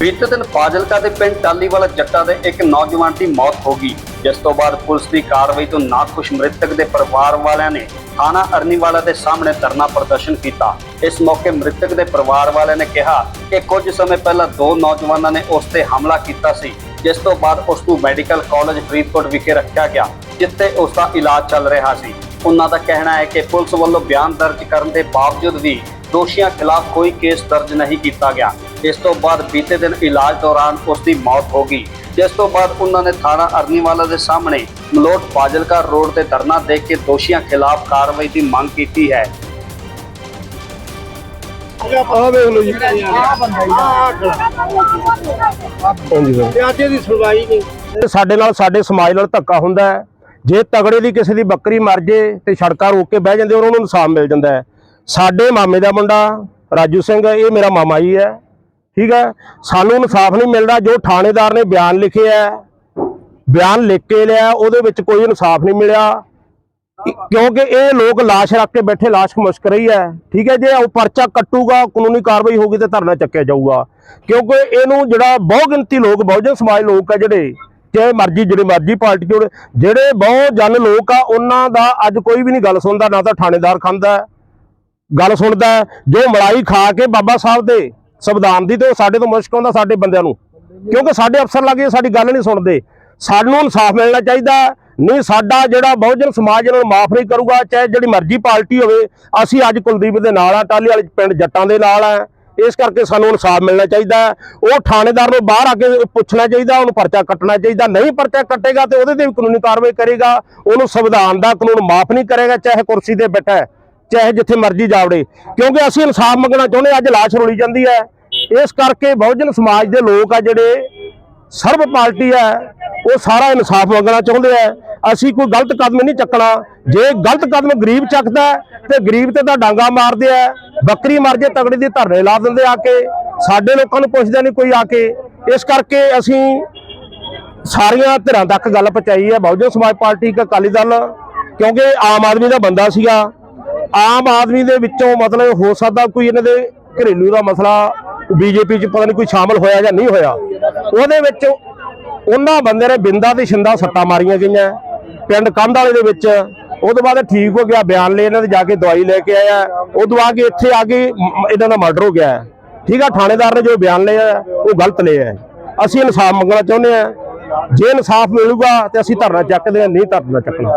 ਬੀਤੇ ਦਿਨ ਫਾਜ਼ਿਲਕਾ ਦੇ ਪਿੰਡ ਟਾਲੀਵਾਲਾ ਜੱਟਾ ਦੇ ਇੱਕ ਨੌਜਵਾਨ ਦੀ ਮੌਤ ਹੋ ਗਈ, ਜਿਸ ਤੋਂ ਬਾਅਦ ਪੁਲਿਸ ਦੀ ਕਾਰਵਾਈ ਤੋਂ ਨਾਖੁਸ਼ ਮ੍ਰਿਤਕ ਦੇ ਪਰਿਵਾਰ ਵਾਲਿਆਂ ਨੇ ਥਾਣਾ ਅਰਨੀਵਾਲਾ ਦੇ ਸਾਹਮਣੇ ਧਰਨਾ ਪ੍ਰਦਰਸ਼ਨ ਕੀਤਾ। ਇਸ ਮੌਕੇ ਮ੍ਰਿਤਕ ਦੇ ਪਰਿਵਾਰ ਵਾਲਿਆਂ ਨੇ ਕਿਹਾ ਕਿ ਕੁਝ ਸਮੇਂ ਪਹਿਲਾਂ ਦੋ ਨੌਜਵਾਨਾਂ ਨੇ ਉਸ ਤੇ ਹਮਲਾ ਕੀਤਾ ਸੀ, ਜਿਸ ਤੋਂ ਬਾਅਦ ਉਸ ਨੂੰ ਮੈਡੀਕਲ ਕਾਲਜ ਫਰੀਦਕੋਟ ਵਿਖੇ ਰੱਖਿਆ ਗਿਆ, ਜਿੱਥੇ ਉਸ ਦਾ ਇਲਾਜ ਚੱਲ ਰਿਹਾ ਸੀ। ਉਹਨਾਂ ਦਾ ਕਹਿਣਾ ਹੈ ਕਿ ਪੁਲਿਸ ਵੱਲੋਂ ਬਿਆਨ ਦਰਜ ਕਰਨ ਦੇ ਬਾਵਜੂਦ ਵੀ ਦੋਸ਼ੀਆਂ ਖਿਲਾਫ ਕੋਈ ਕੇਸ ਦਰਜ ਨਹੀਂ ਕੀਤਾ ਗਿਆ। ਇਸ ਤੋਂ ਬਾਅਦ ਬੀਤੇ ਦਿਨ ਇਲਾਜ ਦੌਰਾਨ ਉਸ ਦੀ ਮੌਤ ਹੋ ਗਈ। ਜਿਸ ਤੋਂ ਬਾਅਦ ਉਹਨਾਂ ਨੇ ਥਾਣਾ ਅਰਨੀਵਾਲਾ ਦੇ ਸਾਹਮਣੇ ਮਲੋਟ ਫਾਜ਼ਿਲਕਾ ਰੋਡ ਤੇ ਧਰਨਾ ਦੇ ਕੇ ਦੋਸ਼ੀਆਂ ਖਿਲਾਫ ਕਾਰਵਾਈ ਦੀ ਮੰਗ ਕੀਤੀ ਹੈ। ਆਹ ਵੇਖ ਲਓ ਜੀ। ਹਾਂਜੀ ਸਰ। ਤੇ ਅੱਜ ਇਹਦੀ ਸੁਣਵਾਈ ਨਹੀਂ। ਤੇ ਸਾਡੇ ਨਾਲ ਸਾਡੇ ਸਮਾਜ ਨਾਲ ਧੱਕਾ ਹੁੰਦਾ ਹੈ। ਜੇ ਤਗੜੇ ਦੀ ਕਿਸੇ ਦੀ ਬੱਕਰੀ ਮਰ ਜੇ ਤੇ ਸੜਕਾਂ ਰੋਕ ਕੇ ਬਹਿ ਜਾਂਦੇ ਉਹਨਾਂ ਨੂੰ ਇਨਸਾਫ ਮਿਲ ਜਾਂਦਾ ਹੈ। ਸਾਡੇ ਮਾਮੇ ਦਾ ਮੁੰਡਾ ਰਾਜੂ ਸਿੰਘ ਇਹ ਮੇਰਾ ਮਾਮਾ ਜੀ ਹੈ। ਠੀਕ ਹੈ? ਸਾਨੂੰ ਇਨਸਾਫ ਨਹੀਂ ਮਿਲਦਾ, ਜੋ ਥਾਣੇਦਾਰ ਨੇ ਬਿਆਨ ਲਿਖਿਆ ਹੈ, ਬਿਆਨ ਲਿਖ ਕੇ ਲਿਆ, ਉਹਦੇ ਵਿੱਚ ਕੋਈ ਇਨਸਾਫ ਨਹੀਂ ਮਿਲਿਆ। ਕਿਉਂਕਿ ਇਹ ਲੋਕ ਲਾਸ਼ ਰੱਖ ਕੇ ਬੈਠੇ, ਲਾਸ਼ ਮੁਸ਼ਕ ਰਹੀ ਹੈ। ਠੀਕ ਹੈ ਜੇ ਉਹ ਪਰਚਾ ਕੱਟੂਗਾ, ਕਾਨੂੰਨੀ ਕਾਰਵਾਈ ਹੋਊਗੀ ਤੇ ਧਰਨਾ ਚੱਕਿਆ ਜਾਊਗਾ। ਕਿਉਂਕਿ ਇਹਨੂੰ ਜਿਹੜਾ ਬਹੁ ਗਿਣਤੀ ਲੋਕ, ਬਹੁਜਨ ਸਮਾਜ ਲੋਕ ਆ ਜਿਹੜੇ, ਚਾਹੇ ਮਰਜ਼ੀ, ਜਿਹੜੇ ਮਰਜ਼ੀ ਪਾਰਟੀ ਚੋਂ ਜਿਹੜੇ ਬਹੁ ਜਨ ਲੋਕ ਆ, ਉਹਨਾਂ ਦਾ ਅੱਜ ਕੋਈ ਵੀ ਨਹੀਂ ਗੱਲ ਸੁਣਦਾ, ਨਾ ਤਾਂ ਥਾਣੇਦਾਰ ਖਾਂਦਾ ਗੱਲ ਸੁਣਦਾ ਜੋ ਮਲਾਈ ਖਾ ਕੇ ਬਾਬਾ ਸਾਹਿਬ ਦੇ ਸੰਵਿਧਾਨ ਦੀ ਤੇ ਉਹ ਸਾਡੇ ਤੋਂ ਮੁਸ਼ਕ ਆਉਂਦਾ ਸਾਡੇ ਬੰਦਿਆਂ ਨੂੰ। ਕਿਉਂਕਿ ਸਾਡੇ ਅਫਸਰ ਲੱਗੇ ਸਾਡੀ ਗੱਲ ਨਹੀਂ ਸੁਣਦੇ। ਸਾਨੂੰ ਇਨਸਾਫ ਮਿਲਣਾ ਚਾਹੀਦਾ ਨਹੀਂ, ਸਾਡਾ ਜਿਹੜਾ ਬਹੁਜਨ ਸਮਾਜ ਇਹਨਾਂ ਨੂੰ ਮਾਫ ਨਹੀਂ ਕਰੂਗਾ, ਚਾਹੇ ਜਿਹੜੀ ਮਰਜ਼ੀ ਪਾਰਟੀ ਹੋਵੇ, ਅਸੀਂ ਅੱਜ ਕੁਲਦੀਪ ਦੇ ਨਾਲ ਆ ਟਾਲੀ ਵਾਲੇ ਪਿੰਡ ਜੱਟਾਂ ਦੇ ਨਾਲ ਆ। ਇਸ ਕਰਕੇ ਸਾਨੂੰ ਇਨਸਾਫ ਮਿਲਣਾ ਚਾਹੀਦਾ ਉਹ ਥਾਣੇਦਾਰ ਨੂੰ ਬਾਹਰ ਆ ਕੇ ਪੁੱਛਣਾ ਚਾਹੀਦਾ, ਉਹਨੂੰ ਪਰਚਾ ਕੱਟਣਾ ਚਾਹੀਦਾ। ਨਹੀਂ ਪਰਚਾ ਕੱਟੇਗਾ ਤੇ ਉਹਦੇ ਤੇ ਵੀ ਕਾਨੂੰਨੀ ਕਾਰਵਾਈ ਕਰੇਗਾ। ਉਹਨੂੰ ਸੰਵਿਧਾਨ ਦਾ ਕਾਨੂੰਨ ਮਾਫ ਨਹੀਂ ਕਰੇਗਾ, ਚਾਹੇ ਕੁਰਸੀ ਤੇ ਬੈਠਾ ਚਾਹੇ ਜਿੱਥੇ ਮਰਜ਼ੀ ਜਾਵੜੇ ਕਿਉਂਕਿ ਅਸੀਂ ਇਨਸਾਫ ਮੰਗਣਾ ਚਾਹੁੰਦੇ ਅੱਜ ਲਾਸ਼ ਰੋਲੀ ਜਾਂਦੀ ਹੈ। ਇਸ ਕਰਕੇ ਬਹੁਜਨ ਸਮਾਜ ਦੇ ਲੋਕ ਆ ਜਿਹੜੇ ਸਰਬ ਪਾਰਟੀ ਹੈ ਉਹ ਸਾਰਾ ਇਨਸਾਫ ਮੰਗਣਾ ਚਾਹੁੰਦੇ ਆ ਅਸੀਂ ਕੋਈ ਗਲਤ ਕਦਮ ਨਹੀਂ ਚੱਕਣਾ। ਜੇ ਗਲਤ ਕਦਮ ਗਰੀਬ ਚੱਕਦਾ ਹੈ, ਤੇ ਗਰੀਬ ਤੇ ਤਾਂ ਡਾਂਗਾ ਮਾਰਦੇ ਆ ਬੱਕਰੀ ਮਰ ਜੇ ਤਗੜੀ ਦੀ ਧਰਨੇ ਲਾ ਦਿੰਦੇ ਆ ਕੇ। ਸਾਡੇ ਲੋਕਾਂ ਨੂੰ ਪੁੱਛਦਾ ਨਹੀਂ ਕੋਈ ਆ ਕੇ। ਇਸ ਕਰਕੇ ਅਸੀਂ ਸਾਰੀਆਂ ਧਿਰਾਂ ਤੱਕ ਗੱਲ ਪਹੁੰਚਾਈ ਹੈ। ਬਹੁਜਨ ਸਮਾਜ ਪਾਰਟੀ ਇੱਕ ਅਕਾਲੀ ਦਲ ਕਿਉਂਕਿ ਆਮ ਆਦਮੀ ਦਾ ਬੰਦਾ ਸੀਗਾ। ਆਮ ਆਦਮੀ ਦੇ ਵਿੱਚੋਂ ਮਤਲਬ ਹੋ ਸਕਦਾ ਕੋਈ ਇਹਨਾਂ ਦੇ ਘਰੇਲੂ ਦਾ ਮਸਲਾ ਬੀਜੇਪੀ 'ਚ ਪਤਾ ਨਹੀਂ ਕੋਈ ਸ਼ਾਮਲ ਹੋਇਆ ਜਾਂ ਨਹੀਂ ਹੋਇਆ। ਉਹਦੇ ਵਿੱਚ ਉਹਨਾਂ ਬੰਦੇ ਨੇ ਬਿੰਦਾ ਤੇ ਛਿੰਦਾ ਸੱਟਾਂ ਮਾਰੀਆਂ ਗਈਆਂ। ਪਿੰਡ ਕੰਧ ਵਾਲੇ ਦੇ ਵਿੱਚ। ਉਹ ਤੋਂ ਬਾਅਦ ਠੀਕ ਹੋ ਗਿਆ, ਬਿਆਨ ਲੈ ਇਹਨਾਂ ਦੇ, ਜਾ ਕੇ ਦਵਾਈ ਲੈ ਕੇ ਆਇਆ। ਉਦੋਂ ਆ ਕੇ ਇੱਥੇ ਆ ਕੇ ਇਹਨਾਂ ਦਾ ਮਰਡਰ ਹੋ ਗਿਆ। ਹੈ। ਠੀਕ ਆ, ਥਾਣੇਦਾਰ ਨੇ ਜੋ ਬਿਆਨ ਲਿਆ, ਉਹ ਗਲਤ ਲਿਆ। ਅਸੀਂ ਇਨਸਾਫ ਮੰਗਣਾ ਚਾਹੁੰਦੇ ਆ ਜੇ ਇਨਸਾਫ ਮਿਲੂਗਾ ਤੇ ਅਸੀਂ ਧਰਨਾ ਚੱਕਦੇ ਆ ਨਹੀਂ ਧਰਨਾ ਚੱਕਣਾ।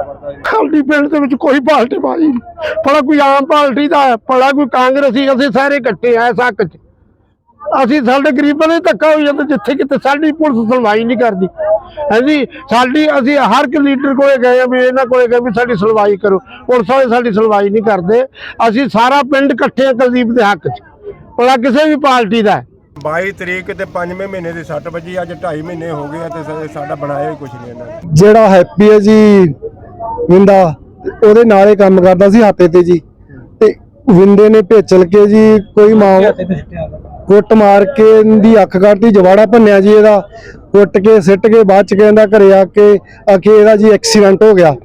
ਖਾਲਡੀ ਪਿੰਡ ਦੇ ਵਿੱਚ ਕੋਈ ਪਾਰਟੀ ਬਾਜੀ ਨਹੀਂ। ਭਲਾ ਕੋਈ ਆਮ ਪਾਰਟੀ ਦਾ ਹੈ, ਭਲਾ ਕੋਈ ਕਾਂਗਰਸੀ, ਅਸੀਂ ਸਾਰੇ ਇਕੱਠੇ ਆ ਇਸ ਹੱਕ 'ਚ। ਅਸੀਂ ਸਾਡੇ ਗਰੀਬਾਂ ਦੇ ਧੱਕਾ ਹੋ ਜਾਂਦਾ, ਜਿੱਥੇ ਕਿਤੇ ਸਾਡੀ ਪੁਲਿਸ ਸੁਣਵਾਈ ਨਹੀਂ ਕਰਦੀ। ਹਾਂਜੀ, ਸਾਡੀ, ਅਸੀਂ ਹਰ ਇੱਕ ਲੀਡਰ ਕੋਲੇ ਗਏ ਆ ਵੀ ਇਹਨਾਂ ਕੋਲੇ ਗਏ ਵੀ ਸਾਡੀ ਸੁਣਵਾਈ ਕਰੋ। ਪੁਲਿਸ ਵਾਲੇ ਸਾਡੀ ਸੁਣਵਾਈ ਨਹੀਂ ਕਰਦੇ। ਅਸੀਂ ਸਾਰਾ ਪਿੰਡ ਇਕੱਠੇ ਆ ਕੁਲਦੀਪ ਦੇ ਹੱਕ 'ਚ। ਭਲਾ ਕਿਸੇ ਵੀ ਪਾਰਟੀ ਦਾ 22 ਤਰੀਕ ਤੇ 5ਵੇਂ ਮਹੀਨੇ ਦੀ 6 ਵਜੇ ਅੱਜ 2.5 ਮਹੀਨੇ ਹੋ ਗਏ ਆ ਤੇ ਸਾਡਾ ਬਣਾਇਆ ਹੀ ਕੁਝ ਨਹੀਂ ਇਹਨਾਂ ਨੇ। ਜਿਹੜਾ ਹੈਪੀ ਹੈ ਜੀ ਵਿੰਦਾ ਉਹਦੇ ਨਾਲ ਹੀ ਕੰਮ ਕਰਦਾ ਸੀ ਹਾਤੇ ਤੇ ਜੀ। ਤੇ ਵਿੰਦੇ ਨੇ ਭੇਚਲ ਕੇ ਜੀ ਕੋਈ ਮਾਂ ਕੁੱਟ ਮਾਰ ਕੇ ਇਹਦੀ ਅੱਖ ਕੱਢਤੀ ਜਵਾੜਾ ਭੰਨਿਆ ਜੀ ਇਹਦਾ। ਕੁੱਟ ਕੇ ਸਿੱਟ ਕੇ ਬਾਅਦ ਚ ਕਹਿੰਦਾ ਘਰੇ ਆ ਕੇ ਆਖੇ ਇਹਦਾ ਜੀ ਐਕਸੀਡੈਂਟ ਹੋ ਗਿਆ।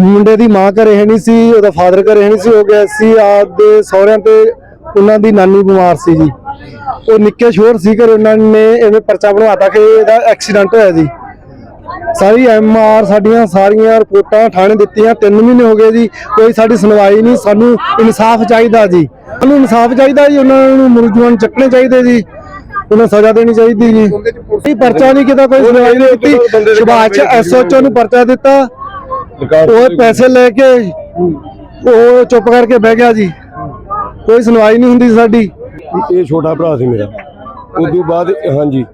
ਮੁੰਡੇ ਦੀ ਮਾਂ ਘਰੇ ਹੈ ਨਹੀਂ ਸੀ ਉਹਦਾ ਫਾਦਰ ਘਰੇ ਹੈ ਨਹੀਂ ਸੀ ਹੋ ਗਿਆ ਸੀ ਆਪਦੇ ਸਹੁਰਿਆਂ ਤੇ ਉਹਨਾਂ ਦੀ ਨਾਨੀ ਬਿਮਾਰ ਸੀ ਜੀ। ਉਹ ਨਿੱਕੇ ਸ਼ੋਰ ਸੀ ਘਰੇ, ਉਹਨਾਂ ਨੇ ਐਵੇਂ ਪਰਚਾ ਬਣਵਾਤਾ ਕਿ ਇਹਦਾ ਐਕਸੀਡੈਂਟ ਹੋਇਆ ਜੀ। ਸਾਰੀ ਐਮ ਆਰ ਸਾਡੀਆਂ ਸਾਰੀਆਂ ਰਿਪੋਰਟਾਂ ਥਾਣੇ ਦਿੱਤੀਆਂ 3 ਮਹੀਨੇ ਹੋ ਗਏ ਜੀ। ਕੋਈ ਸਾਡੀ ਸੁਣਵਾਈ ਨਹੀਂ, ਸਾਨੂੰ ਇਨਸਾਫ ਚਾਹੀਦਾ ਜੀ। ਸਾਨੂੰ ਇਨਸਾਫ ਚਾਹੀਦਾ ਜੀ, ਉਹਨਾਂ ਨੂੰ ਮੁਲਜ਼ਮਾਂ ਚੱਕਣੇ ਚਾਹੀਦੇ ਜੀ। ਉਹਨਾਂ ਸਜ਼ਾ ਦੇਣੀ ਚਾਹੀਦੀ ਜੀ। ਕੋਈ ਪਰਚਾ ਨਹੀਂ ਕੀਤਾ, ਕੋਈ ਸੁਣਵਾਈ ਨਹੀਂ ਕੀਤੀ। ਸੁਭਾਸ਼ ਐਸਓਚਓ ਨੂੰ ਪਰਚਾ ਦਿੱਤਾ। ਉਹ ਪੈਸੇ ਲੈ ਕੇ ਉਹ ਚੁੱਪ ਕਰਕੇ ਬਹਿ ਗਿਆ ਜੀ। ਕੋਈ ਸੁਣਵਾਈ ਨਹੀਂ ਹੁੰਦੀ ਸਾਡੀ। ਇਹ ਛੋਟਾ ਭਰਾ ਸੀ ਮੇਰਾ। ਉਦੋਂ ਬਾਅਦ, ਹਾਂਜੀ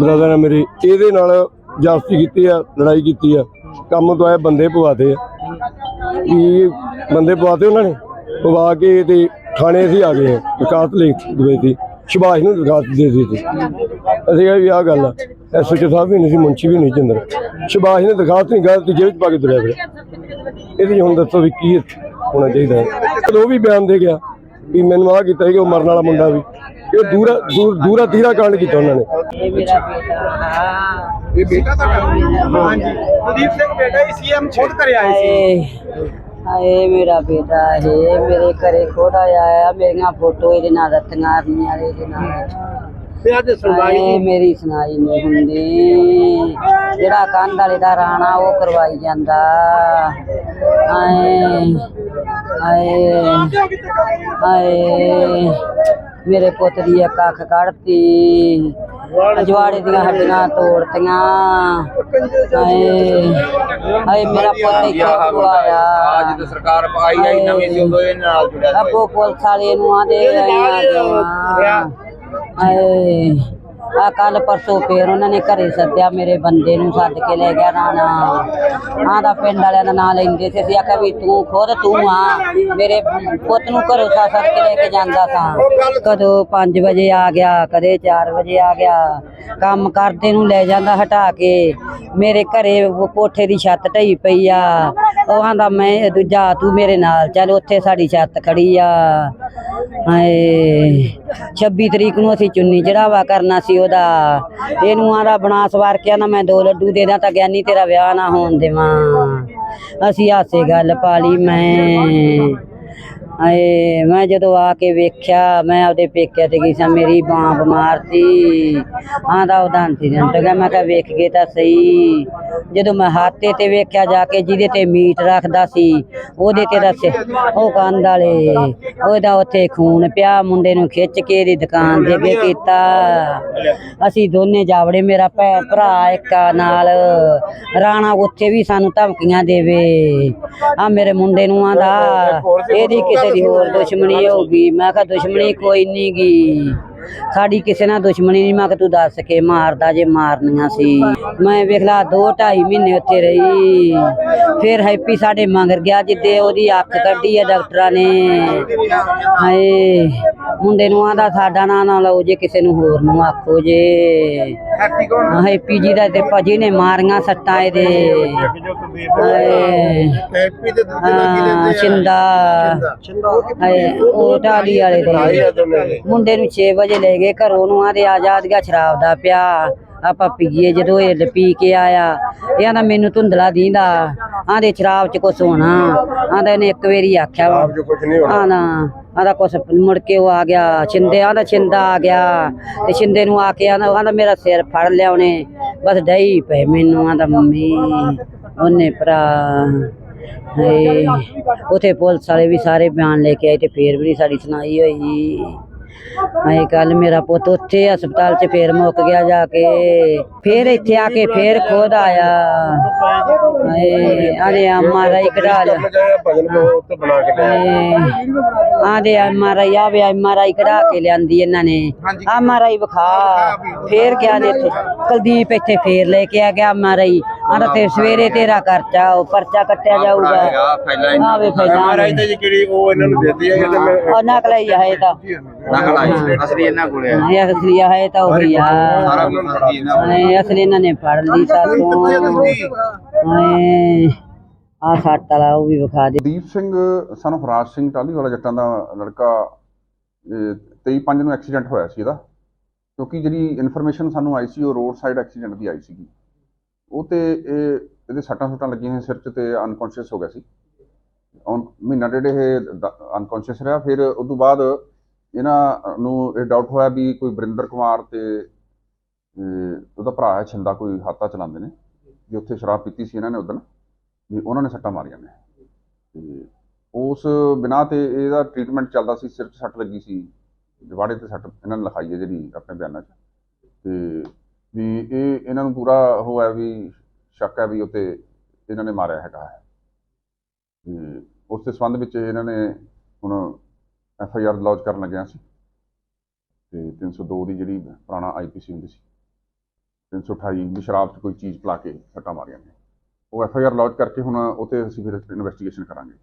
ਬ੍ਰਦਰ ਨੇ ਮੇਰੇ। ਇਹਦੇ ਨਾਲ ਜਾਸਤੀ ਕੀਤੀ ਆ, ਲੜਾਈ ਕੀਤੀ ਆ। ਕੰਮ ਤੋਂ ਆਏ ਬੰਦੇ ਪਵਾਤੇ ਆ। ਇਹ ਬੰਦੇ ਪਵਾਤੇ ਉਹਨਾਂ ਨੇ? ਪਵਾ ਕੇ ਤੇ ਥਾਣੇ ਅਸੀਂ ਆ ਗਏ ਵਿਕਾਸ ਲਿਖ ਦੇ। ਸੀ ਸੁਭਾਸ਼ ਨੂੰ ਦਰਖਾਸਤ ਦੇ ਦਿੱਤੀ। ਅਸੀਂ ਕਿਹਾ ਵੀ ਆਹ ਗੱਲ ਆ। ਐਸਓਚਓ ਸਾਹਿਬ ਵੀ ਨਹੀਂ ਸੀ ਮੁੰਸ਼ੀ ਵੀ ਨਹੀਂ ਸੀ ਅੰਦਰ। ਸੁਭਾਸ਼ ਨੇ ਦਰਖਾਸਤ ਨਹੀਂ ਗੱਲ ਤੇ ਜੇਲ੍ਹ ਚ ਪਾ ਕੇ ਤੁਰਿਆ ਫਿਰ ਇਹਦੀ ਹੁਣ ਦੱਸੋ ਵੀ ਕੀ ਹੋਣਾ ਚਾਹੀਦਾ। ਉਹ ਵੀ ਬਿਆਨ ਦੇ ਗਿਆ। ਵੀ ਮੈਨੂੰ ਆਹ ਕੀਤਾ ਸੀ ਕਿ ਉਹ ਮਰਨ ਵਾਲਾ ਮੁੰਡਾ ਵੀ। ਇਹ ਦੂਰਾ ਦੂਰ ਤੀਰਾ ਕਾਂਡ ਕੀਤਾ ਉਹਨਾਂ ਨੇ। ਇਹ ਮੇਰਾ ਬੇਟਾ। ਹਾਂ ਇਹ ਬੇਟਾ ਤਾਂ ਹਾਂਜੀ। ਕੁਲਦੀਪ ਸਿੰਘ ਬੇਟਾ ਹੀ ਸੀਐਮ ਖੁਦ ਘਰੇ ਆਏ ਸੀ। ਹਾਏ ਹਾਏ ਮੇਰਾ ਬੇਟਾ ਹੈ ਮੇਰੇ ਘਰੇ ਖੋਦਾ ਆਇਆ ਮੇਰੀਆਂ ਫੋਟੋ ਇਹਦੇ ਨਾਲ ਰੱਤੀਆਂ ਰਹੀਆਂ ਇਹਦੇ ਨਾਲ। ਤੇ ਅੱਜ ਮੇਰੀ ਸੁਣਾਈ ਨਹੀਂ ਹੁੰਦੀ। ਜਿਹੜਾ ਕੰਧ ਵਾਲੇ ਦਾ ਰਾਣਾ ਉਹ ਕਰਵਾਈ ਜਾਂਦਾ। ਹਾਏ। ਹਾਏ ਹਾਏ ਮੇਰੇ ਪੁੱਤ ਦੀ ਇੱਕ ਅੱਖ ਕੱਢਤੀ। ਅਜਵਾੜੇ ਦੀਆਂ ਹੱਡੀਆਂ ਤੋੜਤੀਆਂ। ਹਾਏ ਹਾਏ ਮੇਰਾ ਪੁੱਤ ਇੱਥੇ ਆਇਆ। ਅੱਜ ਸਰਕਾਰ ਆਈ ਆਈ ਨਵੀਂ ਸੀ ਉਦੋਂ ਇਹ ਨਾਲ ਜੁੜਿਆ ਅੱਗੋਂ ਪੁਲਿਸ ਵਾਲੇ ਨੂੰ ਆਂਦੇ ਆਏ। ਆ ਕੱਲ ਪਰਸੋਂ ਫੇਰ ਉਹਨਾਂ ਨੇ ਘਰੇ ਸੱਦਿਆ ਮੇਰੇ ਬੰਦੇ ਨੂੰ ਸੱਦ ਕੇ ਲੈ ਗਿਆ ਰਾਣਾ। ਆਂਦਾ ਪਿੰਡ ਵਾਲਿਆਂ ਦਾ ਨਾਂ ਲੈਂਦੇ ਸੀ, ਅਸੀਂ ਆਖਿਆ ਵੀ ਤੂੰ ਖੁਦ ਤੂੰ ਆ, ਮੇਰੇ ਪੁੱਤ ਨੂੰ ਘਰੋਂ ਸੱਦ ਸੱਦ ਕੇ ਲੈ ਕੇ ਜਾਂਦਾ ਸਾਂ। ਕਦੋਂ 5 ਵਜੇ ਆ ਗਿਆ, ਕਦੇ 4 ਵਜੇ ਆ ਗਿਆ, ਕੰਮ ਕਰਦੇ ਨੂੰ ਲੈ ਜਾਂਦਾ ਹਟਾ ਕੇ। ਮੇਰੇ ਘਰੇ ਕੋਠੇ ਦੀ ਛੱਤ ਢਈ ਪਈ ਆ, ਉਹ ਆਂਦਾ ਮੈਂ, ਦੂਜਾ ਤੂੰ ਮੇਰੇ ਨਾਲ ਚੱਲ, ਉੱਥੇ ਸਾਡੀ ਛੱਤ ਖੜੀ ਆ। ਹਾਏ 26 ਤਰੀਕ ਨੂੰ ਅਸੀਂ ਚੁੰਨੀ ਚੜਾਵਾ ਕਰਨਾ ਸੀ ਉਹਦਾ। ਇਹਨੂੰ ਆਂਦਾ ਬਣਾ ਸਵਾਰ ਕੇ ਨਾ ਮੈਂ ਦੋ ਲੱਡੂ ਦੇ ਦਾਂ ਤਾਂ ਗਿਆਨੀ ਤੇਰਾ ਵਿਆਹ ਨਾ ਹੋਣ ਦੇਵਾਂ। ਅਸੀਂ ਹਾਸੇ ਗੱਲ ਪਾਲੀ ਮੈਂ ਆਏ ਮੈਂ ਜਦੋਂ ਆ ਕੇ ਵੇਖਿਆ ਮੈਂ ਆਪਦੇ ਪੇਕਿਆਂ ਤੇ ਗਈ ਸਾਂ ਮੇਰੀ ਬਾਂ ਬਿਮਾਰ ਸੀ ਆਂਦਾ ਉਹਦਾ ਐਕਸੀਡੈਂਟ ਹੋ ਗਿਆ ਮੈਂ ਕਿਹਾ ਵੇਖ ਕੇ ਤਾਂ ਸਹੀ ਜਦੋਂ ਮੈਂ ਹਾਤੇ ਤੇ ਵੇਖਿਆ ਜਾ ਕੇ ਜਿਹਦੇ ਤੇ ਮੀਟ ਰੱਖਦਾ ਸੀ ਉਹਦੇ ਤੇ ਦੱਸੇ ਉਹ ਕੰਧ ਵਾਲੇ ਉਹਦਾ ਉੱਥੇ ਖੂਨ ਪਿਆ ਮੁੰਡੇ ਨੂੰ ਖਿੱਚ ਕੇ ਇਹਦੀ ਦੁਕਾਨ ਦੇ ਅੱਗੇ ਕੀਤਾ ਅਸੀਂ ਦੋਨੇ ਜਾਵੜੇ ਮੇਰਾ ਭਰਾ ਇੱਕ ਨਾਲ ਰਾਣਾ ਉੱਥੇ ਵੀ ਸਾਨੂੰ ਧਮਕੀਆਂ ਦੇਵੇ ਆ ਮੇਰੇ ਮੁੰਡੇ ਨੂੰ ਆਂਦਾ ਇਹਦੀ ਕਿਸੇ ਦੀ ਹੋਰ ਦੁਸ਼ਮਣੀ ਹੋਊਗੀ ਮੈਂ ਕਿਹਾ ਦੁਸ਼ਮਣੀ ਕੋਈ ਨਹੀਂ ਗੀ। ਸਾਡੀ ਕਿਸੇ ਨਾਲ ਦੁਸ਼ਮਣੀ ਨਹੀਂ ਮੈਂ ਕਿਹਾ ਤੂੰ ਦੱਸ ਕੇ ਮਾਰਦਾ ਜੇ ਮਾਰਨੀਆਂ ਸੀ। ਮੈਂ ਵੇਖ ਲਾ 2 2.5 ਮਹੀਨੇ ਉੱਥੇ ਰਹੀ। ਫਿਰ ਹੈਪੀ ਸਾਡੇ ਮੰਗਰ ਗਿਆ ਜਿੱਦੇ ਉਹਦੀ ਅੱਖ ਕੱਢੀ ਆ ਡਾਕਟਰਾਂ ਨੇ। ਹਾਏ ਮੁੰਡੇ ਨੂੰ ਆਂਦਾ ਸਾਡਾ ਨਾਂ ਨਾ ਲਓ ਜੇ ਕਿਸੇ ਨੂੰ ਹੋਰ ਨੂੰ ਆਖੋ ਜੇ। ਹੈਪੀ ਕੌਣ ਹੈਪੀ ਜੀ ਦਾ ਤੇ ਭਾਜੀ ਨੇ ਮਾਰੀਆਂ ਸੱਟਾਂ ਇਹਦੇ। ਹੈਪੀ ਦੇ ਹਾਂ ਛਿੰਦਾ ਹਾਏ ਉਹ ਟਾਲੀ ਵਾਲੇ ਦੇ। ਮੁੰਡੇ ਨੂੰ 6 ਵਜੇ ਲੈ ਗਏ ਘਰੋਂ ਨੂੰ ਆਦੇ ਆਜ਼ਾਦ ਗਿਆ ਸ਼ਰਾਬ ਦਾ ਪਿਆ। ਆਪਾਂ ਪੀਏ ਜਦੋਂ ਇਹ ਪੀ ਕੇ ਆਇਆ। ਇਹ ਆਂਦਾ ਮੈਨੂੰ ਧੁੰਦਲਾ ਦੀਂਦਾ। ਆਂਦੇ ਸ਼ਰਾਬ ਚ ਕੁਛ ਹੋਣਾ। ਆਂਦਾ ਇਹਨੇ ਇੱਕ ਵਾਰੀ ਆਖਿਆ ਵਾ। ਕੁਝ ਨਹੀਂ ਆਂਦਾ ਆਂਦਾ ਕੁਛ ਮੁੜ ਕੇ ਉਹ ਆ ਗਿਆ ਛਿੰਦੇ ਆਂਦਾ ਛਿੰਦਾ ਆ ਗਿਆ। ਤੇ ਛਿੰਦੇ ਨੂੰ ਆ ਕੇ ਆਂਦਾ ਆਂਦਾ ਮੇਰਾ ਸਿਰ ਫੜ ਲਿਆ ਉਹਨੇ। ਬਸ ਡਈ ਪਏ ਮੈਨੂੰ ਆਂਦਾ ਮੰਮੀ ਉਹਨੇ ਭਰਾ ਹਾਏ। ਉਥੇ ਪੁਲਿਸ ਵਾਲੇ ਵੀ ਸਾਰੇ ਬਿਆਨ ਲੈ ਕੇ ਆਏ ਤੇ ਫੇਰ ਵੀ ਨਹੀਂ ਸਾਡੀ ਸੁਣਾਈ ਹੋਈ। ਹਾਏ ਕੱਲ ਮੇਰਾ ਪੁੱਤ ਉੱਥੇ ਹਸਪਤਾਲ 'ਚ ਫੇਰ ਮੁੱਕ ਗਿਆ ਜਾ ਕੇ। ਫੇਰ ਇੱਥੇ ਆ ਕੇ ਫੇਰ ਖੁਦ ਆਇਆ ਹਾਏ ਆਦੇ ਐਮਆਰਆਈ ਕਢਾ ਲਿਆ ਭਜਨ ਬਹੁਤ ਬਣਾ ਕੇ ਆਦੇ ਐਮਆਰਆਈ ਆਵੇ ਐਮਆਰਆਈ ਕਢਾ ਕੇ ਲਿਆਂਦੀ ਇਹਨਾਂ ਨੇ ਐਮਆਰਆਈ ਵਿਖਾ ਫੇਰ ਗਿਆ ਨੇ ਇੱਥੇ ਕੁਲਦੀਪ ਇੱਥੇ ਫੇਰ ਲੈ ਕੇ ਆ ਗਿਆ ਐਮਆਰਆਈ ਆਂਦਾ ਤੇ ਸਵੇਰੇ ਤੇਰਾ ਖਰਚਾ ਉਹ ਪਰਚਾ ਕੱਟਿਆ ਜਾਊਗਾ ਆ ਫੈਲਾ ਆਵੇ ਫੈਲਾ ਮਹਾਰਾਜ ਤੇ ਜਿਹੜੀ ਉਹ ਇਹਨਾਂ ਨੂੰ ਦਿੱਤੀ ਹੈ ਕਿ ਮੈਂ ਉਹ ਨਕਲ ਹੀ ਹੈ ਤਾਂ ਨਕਲ ਆਈ ਅਸਲੀ ਇਹਨਾਂ ਕੋਲੇ ਆ ਇਹ ਅਸਲੀ ਹੈ ਤਾਂ ਉਹੀ ਆ ਸਾਰਾ ਕੁਝ ਅਸਲੀ ਇਹਨਾਂ ਕੋਲੇ ਹਾਏ ਅਸਲੀ ਇਹਨਾਂ ਨੇ ਫੜ ਲਈ ਸਾਥੋਂ ਹਾਏ ਆ ਸੱਟ ਵਾਲਾ ਉਹ ਵੀ ਵਿਖਾ ਦੇ। ਦੀਪ ਸਿੰਘ ਸਨ of ਰਾਜ ਸਿੰਘ ਟਾਲੀ ਵਾਲਾ ਜੱਟਾਂ ਦਾ ਲੜਕਾ 23/5 ਨੂੰ ਐਕਸੀਡੈਂਟ ਹੋਇਆ ਸੀ ਇਹਦਾ। ਕਿਉਂਕਿ ਜਿਹੜੀ ਇਨਫੋਰਮੇਸ਼ਨ ਸਾਨੂੰ ਆਈ ਸੀ ਉਹ ਰੋਡ ਸਾਈਡ ਐਕਸੀਡੈਂਟ ਦੀ ਆਈ ਸੀਗੀ। ਉਹ ਤੇ ਇਹ ਇਹਦੇ ਸੱਟਾਂ ਸੁੱਟਾਂ ਲੱਗੀਆਂ ਹੋਈਆਂ ਸਿਰ 'ਚ ਤੇ ਅਨਕੌਂਸ਼ੀਅਸ ਹੋ ਗਿਆ ਸੀ। ਮਹੀਨਾ ਡੇਢ ਇਹ ਅਨਕੌਂਸ਼ੀਅਸ ਰਿਹਾ। ਫਿਰ ਉਸ ਤੋਂ ਬਾਅਦ ਇਹਨਾਂ ਨੂੰ ਇਹ ਡਾਊਟ ਹੋਇਆ ਵੀ ਕੋਈ ਬਰਿੰਦਰ ਕੁਮਾਰ ਤੇ ਅਹ, ਉਹਦਾ ਭਰਾ ਹੈ ਛਿੰਦਾ ਕੋਈ ਹਾਤਾ ਚਲਾਉਂਦੇ ਨੇ। ਵੀ ਉੱਥੇ ਸ਼ਰਾਬ ਪੀਤੀ ਸੀ ਇਹਨਾਂ ਨੇ ਉਦੋਂ ਵੀ ਉਹਨਾਂ ਨੇ ਸੱਟਾਂ ਮਾਰੀਆਂ ਨੇ। ਤੇ ਉਸ ਬਿਨਾ ਤੇ ਇਹਦਾ ਟ੍ਰੀਟਮੈਂਟ ਚੱਲਦਾ ਸੀ ਸਿਰ 'ਚ ਸੱਟ ਲੱਗੀ ਸੀ ਜਵਾੜੇ ਤੇ ਸੱਟ ਇਹਨਾਂ ਨੇ ਲਿਖਾਈ ਹੈ ਜਿਹੜੀ ਆਪਣੇ ਬਿਆਨਾਂ 'ਚ। ਤੇ ਵੀ ਇਹ ਇਹਨਾਂ ਨੂੰ ਪੂਰਾ ਉਹ ਹੈ ਵੀ ਸ਼ੱਕ ਹੈ ਵੀ ਉੱਤੇ ਇਹਨਾਂ ਨੇ ਮਾਰਿਆ ਹੈਗਾ ਹੈ। ਤੇ ਉਸ ਦੇ ਸੰਬੰਧ ਵਿੱਚ ਇਹਨਾਂ ਨੇ ਹੁਣ ਐਫ ਆਈ ਆਰ ਲੌਂਚ ਕਰਨ ਲੱਗਿਆ ਸੀ। ਤੇ 302 ਦੀ ਜਿਹੜੀ ਪੁਰਾਣਾ ਆਈਪੀਸੀ ਹੁੰਦੀ ਸੀ। 328 ਵੀ ਸ਼ਰਾਬ 'ਚ ਕੋਈ ਚੀਜ਼ ਪਿਲਾ ਕੇ ਸੱਟਾਂ ਮਾਰੀਆਂ ਨੇ। ਉਹ ਐਫ ਆਈ ਆਰ ਲੌਂਚ ਕਰਕੇ ਹੁਣ ਉਹ 'ਤੇ ਅਸੀਂ ਫਿਰ ਇਨਵੈਸਟੀਗੇਸ਼ਨ ਕਰਾਂਗੇ।